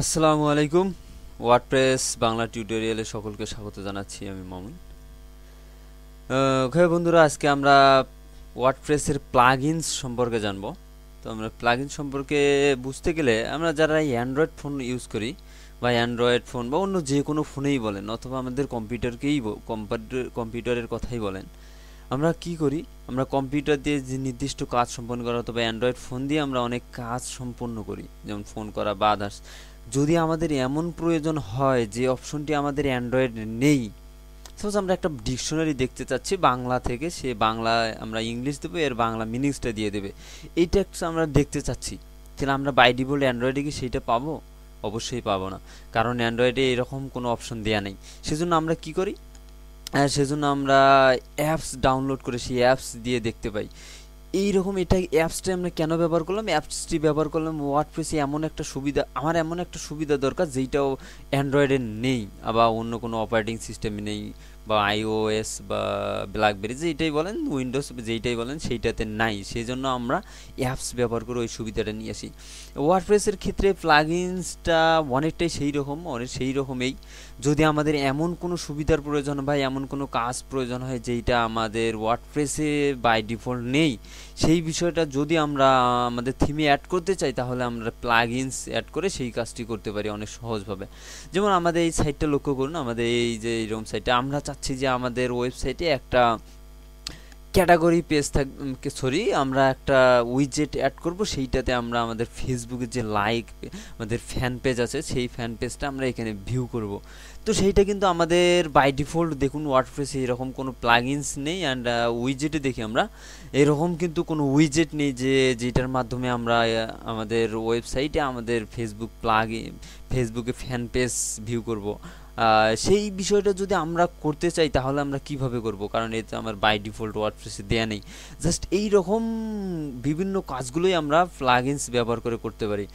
আসসালামু আলাইকুম। ওয়ার্ডপ্রেস বাংলা টিউটোরিয়ালে সকলকে স্বাগত জানাচ্ছি আমি মামুন। ওকে বন্ধুরা, আজকে আমরা ওয়ার্ডপ্রেসের প্লাগইনস সম্পর্কে জানব। তো আমরা প্লাগইন সম্পর্কে বুঝতে গেলে আমরা যারা অ্যান্ড্রয়েড ফোন ইউজ করি বা অ্যান্ড্রয়েড ফোন বা অন্য যে কোনো ফোনেই বলেন অথবা আমাদের কম্পিউটারকেই কম্পিউটারের কথাই বলেন, আমরা কি করি? আমরা কম্পিউটার দিয়ে যে নির্দিষ্ট কাজ সম্পন্ন করা অথবা অ্যান্ড্রয়েড ফোন দিয়ে আমরা অনেক কাজ সম্পন্ন করি। যেমন ফোন করা বা আদার্স যদি আমাদের এমন প্রয়োজন হয় যে অপশনটি আমাদের অ্যান্ড্রয়েড নেই সাপোজ আমরা একটা ডিকশনারি দেখতে চাচ্ছি, বাংলা থেকে, সে বাংলা আমরা ইংলিশ দেবো, এর বাংলা মিনিংসটা দিয়ে দেবে। এইটা একটু আমরা দেখতে চাচ্ছি। তাহলে আমরা বাই ডিফল্ট অ্যান্ড্রয়েডে কি সেইটা পাবো? অবশ্যই পাবো না, কারণ অ্যান্ড্রয়েডে এরকম কোনো অপশন দেওয়া নেই। সেজন্য আমরা কি করি? সেজন্য আমরা অ্যাপস ডাউনলোড করে সেই অ্যাপস দিয়ে দেখতে পাই। এইরকম এটা অ্যাপসটা আমরা কেন ব্যবহার করলাম? অ্যাপসটি ব্যবহার করলাম ওয়ার্ডপ্রেসে এমন একটা সুবিধা, আমার এমন একটা সুবিধা দরকার যেইটাও অ্যান্ড্রয়েডে নেই বা অন্য কোনো অপারেটিং সিস্টেমে নেই বা আইওএস বা ব্ল্যাকবেরি যেইটাই বলেন উইন্ডোজ যেইটাই বলেন, সেইটাতে নাই। সেই জন্য আমরা অ্যাপস ব্যবহার করে ওই সুবিধাটা নিয়ে আসি। ওয়ার্ডপ্রেসের ক্ষেত্রে প্লাগিনসটা অনেকটাই সেই রকম অনেক সেই রকমই যদি আমাদের এমন কোনো সুবিধার প্রয়োজন বা এমন কোনো কাজ প্রয়োজন হয় যেইটা আমাদের ওয়ার্ডপ্রেসে বাই ডিফল্ট নেই সেই বিষয়টা যদি আমরা, আমাদের থিমে অ্যাড করতে চাই, তাহলে আমরা প্লাগ ইনস অ্যাড করে সেই কাজটি করতে পারি অনেক সহজভাবে। যেমন আমাদের এই সাইটটা লক্ষ্য করুন, আমাদের এই যে এরকম সাইটটা আমরা চাচ্ছি যে আমাদের ওয়েবসাইটে একটা ক্যাটাগরি পেজ থাক সরি আমরা একটা উইজেট অ্যাড করব, সেইটাতে আমরা আমাদের ফেসবুকে যে লাইক আমাদের ফ্যান পেজ আছে, সেই ফ্যান পেজটা আমরা এখানে ভিউ করব। তো সেইটা কিন্তু আমাদের বাই ডিফল্ট দেখুন ওয়ার্ডপ্রেসে এরকম কোনো প্লাগইনস নেই অ্যান্ড উইজেটে দেখি আমরা। এরকম কিন্তু কোনো উইজেট নেই যে, যেটার মাধ্যমে আমরা আমাদের ওয়েবসাইটে আমাদের ফেসবুক প্লাগ ফেসবুকে ফ্যান পেজ ভিউ করব। সেই বিষয়টা যদি আমরা করতে চাই, তাহলে আমরা কীভাবে করব? কারণ এতে আমার বাই ডিফল্ট ওয়ার্ডপ্রেসে দেয়া নেই। জাস্ট এই রকম বিভিন্ন কাজগুলোই আমরা প্লাগইনস ব্যবহার করে করতে পারি।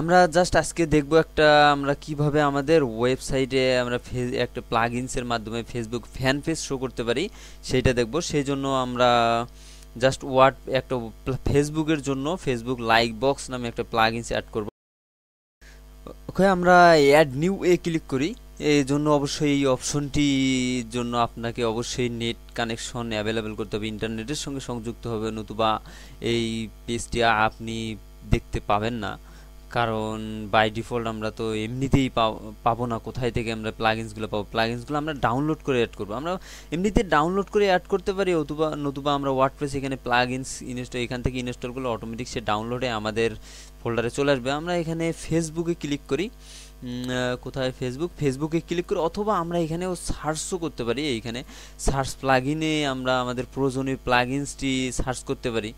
আমরা জাস্ট আজকে দেখব একটা, আমরা কীভাবে আমাদের ওয়েবসাইটে আমরা ফেস, একটা প্লাগইনসের মাধ্যমে ফেসবুক ফ্যান পেজ শো করতে পারি সেইটা দেখব। সেই জন্য আমরা জাস্ট ওয়ার্ড একটা ফেসবুকের জন্য ফেসবুক লাইক বক্স নামে একটা প্লাগইনস অ্যাড করব। ওকে আমরা অ্যাড নিউ এ ক্লিক করি। এই জন্য অবশ্যই এই অপশনটির জন্য আপনাকে অবশ্যই নেট কানেকশন অ্যাভেলেবেল করতে হবে। ইন্টারনেটের সঙ্গে সংযুক্ত হবে, নতুবা এই পেজটি আপনি দেখতে পাবেন না। কারণ বাই ডিফল্ট আমরা তো এমনিতেই পাবো না কোথায় থেকে আমরা প্লাগিনসগুলো পাবো। প্লাগিনসগুলো আমরা ডাউনলোড করে অ্যাড করব। আমরা এমনিতে ডাউনলোড করে অ্যাড করতে পারি, অথবা নতুবা আমরা ওয়ার্ডপ্রেস এখানে প্লাগিনস ইনস্টল এখান থেকে ইনস্টল করলে অটোমেটিক সে ডাউনলোডে আমাদের ফোল্ডারে চলে আসবে। আমরা এখানে ফেসবুকে ক্লিক করি। কোথায় ফেসবুক ফেসবুকে ক্লিক করে, অথবা আমরা এখানেও সার্চও করতে পারি। এইখানে সার্চ প্লাগিনে আমরা আমাদের প্রয়োজনীয় প্লাগিনসটি সার্চ করতে পারি।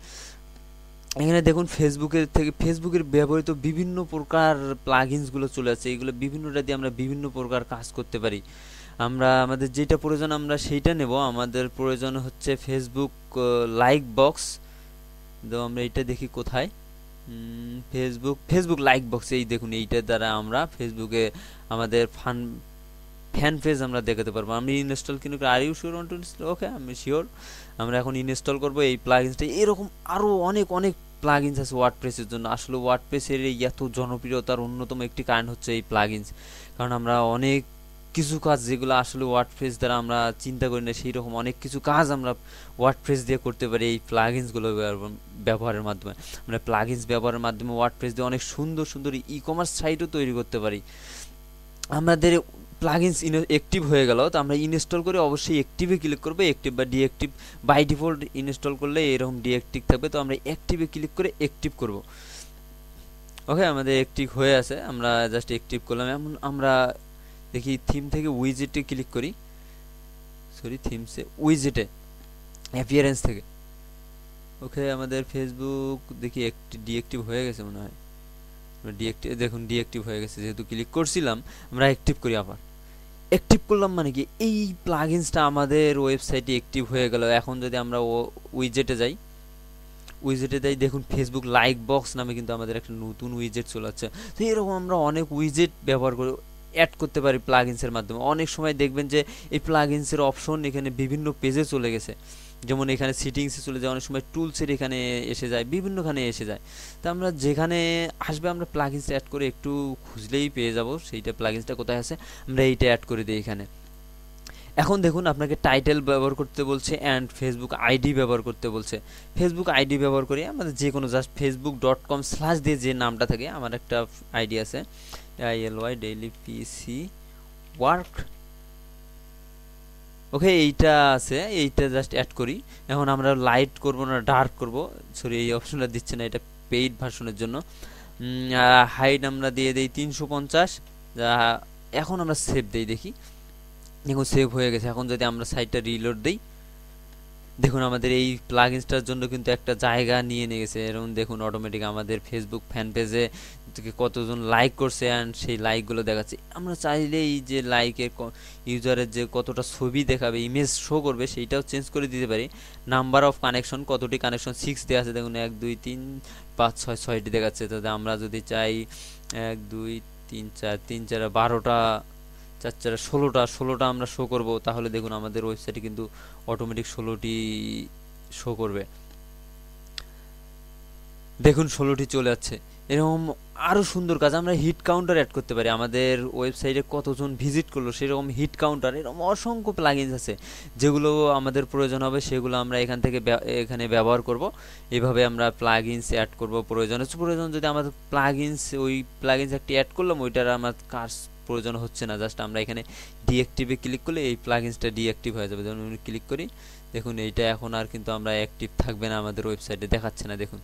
এখানে দেখুন ফেসবুকের থেকে ফেসবুকের ব্যবহৃত বিভিন্ন প্রকার প্লাগিনসগুলো চলে আসছে। এইগুলো বিভিন্নটা দিয়ে আমরা বিভিন্ন প্রকার কাজ করতে পারি। আমরা আমাদের যেটা প্রয়োজন, আমরা সেইটা নেব। আমাদের প্রয়োজন হচ্ছে ফেসবুক লাইক বক্স তো আমরা এটা দেখি কোথায়? ফেসবুক ফেসবুক লাইক বক্স এই দেখুন, এইটার দ্বারা আমরা ফেসবুকে আমাদের ফান ফ্যান পেজ আমরা দেখাতে পারব। আমি ইনস্টল কিন্তু are you sure to okay আমি শিওর আমরা এখন ইনস্টল করব এই প্লাগিনসটা এরকম আরও অনেক অনেক প্লাগিনস আছে ওয়ার্ডপ্রেসের জন্য। আসলে ওয়ার্ডপ্রেসের এই এত জনপ্রিয়তার অন্যতম একটি কারণ হচ্ছে এই প্লাগিনস কারণ আমরা অনেক কিছু কাজ যেগুলো আসলে ওয়ার্ডপ্রেস দ্বারা আমরা চিন্তা করি না সেই রকম অনেক কিছু কাজ আমরা ওয়ার্ডপ্রেস দিয়ে করতে পারি এই প্লাগিনসগুলো ব্যবহারের মাধ্যমে। আমরা প্লাগিনস ব্যবহারের মাধ্যমে ওয়ার্ডপ্রেস দিয়ে অনেক সুন্দর সুন্দর ই কমার্স সাইটও তৈরি করতে পারি। আমাদের প্লাগইনস অ্যাক্টিভ হয়ে গেল, তো আমরা ইনস্টল করে অবশ্যই অ্যাক্টিভে ক্লিক করব। অ্যাক্টিভ বা ডিঅ্যাক্টিভ বাই ডিফল্ট ইনস্টল করলে এরকম ডিঅ্যাক্টিভ থাকবে, তো আমরা অ্যাক্টিভে ক্লিক করে অ্যাক্টিভ করব। ওকে আমাদের অ্যাক্টিভ হয়ে আছে, আমরা জাস্ট অ্যাক্টিভ করলাম। এমন আমরা দেখি থিম থেকে উইজেটে ক্লিক করি। সরি থিমসে উইজেটে অ্যাপিয়ারেন্স থেকে। ওকে আমাদের ফেসবুক দেখি একটি ডিঅ্যাক্টিভ হয়ে গেছে মনে হয়। ডিঅ্যাক্টিভ দেখুন ডিঅ্যাক্টিভ হয়ে গেছে, যেহেতু ক্লিক করছিলাম, আমরা অ্যাক্টিভ করি আবার। অ্যাক্টিভ করলাম মানে কি, এই প্লাগিনসটা আমাদের ওয়েবসাইটে অ্যাক্টিভ হয়ে গেল। এখন যদি আমরা উইজেটে যাই উইজেটে যাই, দেখুন ফেসবুক লাইক বক্স নামে কিন্তু আমাদের একটা নতুন উইজেট চলে আসছে। তো এরকম আমরা অনেক উইজেট ব্যবহার করে অ্যাড করতে পারি প্লাগিনসের মাধ্যমে। অনেক সময় দেখবেন যে এই প্লাগিনসের অপশন এখানে বিভিন্ন পেজে চলে গেছে। যেমন এখানে সিটিংসে চলে যায়, অনেক সময় টুলসের এখানে এসে যায়, বিভিন্নখানে এসে যায়। তা আমরা যেখানে আসবে, আমরা প্লাগিনসটা অ্যাড করে একটু খুঁজলেই পেয়ে যাব, সেইটা প্লাগিনসটা কোথায় আছে, আমরা এইটা অ্যাড করে দিই এখানে। এখন দেখুন, আপনাকে টাইটেল ব্যবহার করতে বলছে অ্যান্ড ফেসবুক আইডি ব্যবহার করতে বলছে। ফেসবুক আইডি ব্যবহার করে আমাদের যে কোনো just Facebook dot com slash দিয়ে যে নামটা থাকে, আমার একটা আইডি আছে I L Y daily PC work okay এইটা আছে, এইটা জাস্ট অ্যাড করি। এখন আমরা লাইট করব না ডার্ক করব? সরি এই অপশনটা দিচ্ছে না, এটা পেইড ভার্সনের জন্য। হাইট আমরা দিয়ে দিই তিনশো পঞ্চাশ। এখন আমরা সেভ দিই, দেখি। দেখুন সেভ হয়ে গেছে। এখন যদি আমরা সাইটটা রিলোড দিই দেখুন, আমাদের এই প্লাগইনসটার জন্য কিন্তু একটা জায়গা নিয়ে নিয়ে গেছে। এরকম দেখুন অটোমেটিক আমাদের ফেসবুক ফ্যান পেজে কতজন লাইক করছে অ্যান্ড সেই লাইকগুলো দেখাচ্ছে। আমরা চাইলেই যে লাইকের ইউজারের যে কতটা ছবি দেখাবে ইমেজ শো করবে, সেইটাও চেঞ্জ করে দিতে পারি। নাম্বার অফ কানেকশন কতটি কানেকশন সিক্স দেওয়া আছে, দেখুন, এক, দুই, তিন, পাঁচ, ছয়, ছয়টি দেখাচ্ছে। তাতে আমরা যদি চাই, এক, দুই, তিন, চার তিন, চার, বারোটা চার চার ষোলোটা ষোলোটা আমরা শো করব, তাহলে দেখুন আমাদের ওয়েবসাইটে কিন্তু অটোমেটিক ষোলোটি শো করবে। দেখুন ষোলোটি চলে যাচ্ছে। এরকম আরও সুন্দর কাজ, আমরা হিট কাউন্টার অ্যাড করতে পারি। আমাদের ওয়েবসাইটে কতজন ভিজিট করল, সেরকম হিট কাউন্টার এরকম অসংখ্য প্লাগিনস আছে। যেগুলো আমাদের প্রয়োজন হবে, সেগুলো আমরা এখান থেকে এখানে ব্যবহার করব। এভাবে আমরা প্লাগিনস অ্যাড করব প্রয়োজন। হচ্ছে প্রয়োজন যদি আমাদের প্লাগিনস ওই প্লাগিনস একটি অ্যাড করলাম, ওইটার আমার কাজ প্রয়োজন হচ্ছে না। জাস্ট আমরা এখানে ডিঅ্যাক্টিভে ক্লিক করলে এই প্লাগিনসটা ডিঅ্যাক্টিভ হয়ে যাবে। যখন আমি ক্লিক করি, দেখুন এইটা এখন আর কিন্তু আমরা অ্যাক্টিভ থাকবে না আমাদের ওয়েবসাইটে দেখাচ্ছে না, দেখুন।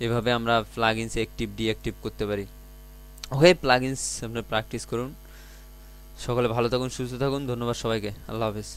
এভাবে আমরা প্লাগিনস অ্যাক্টিভ ডিঅ্যাক্টিভ করতে পারি। ওকে প্লাগিনস আপনার প্র্যাকটিস করুন। সকলে ভালো থাকুন, সুস্থ থাকুন। ধন্যবাদ সবাইকে। আল্লাহ হাফেজ।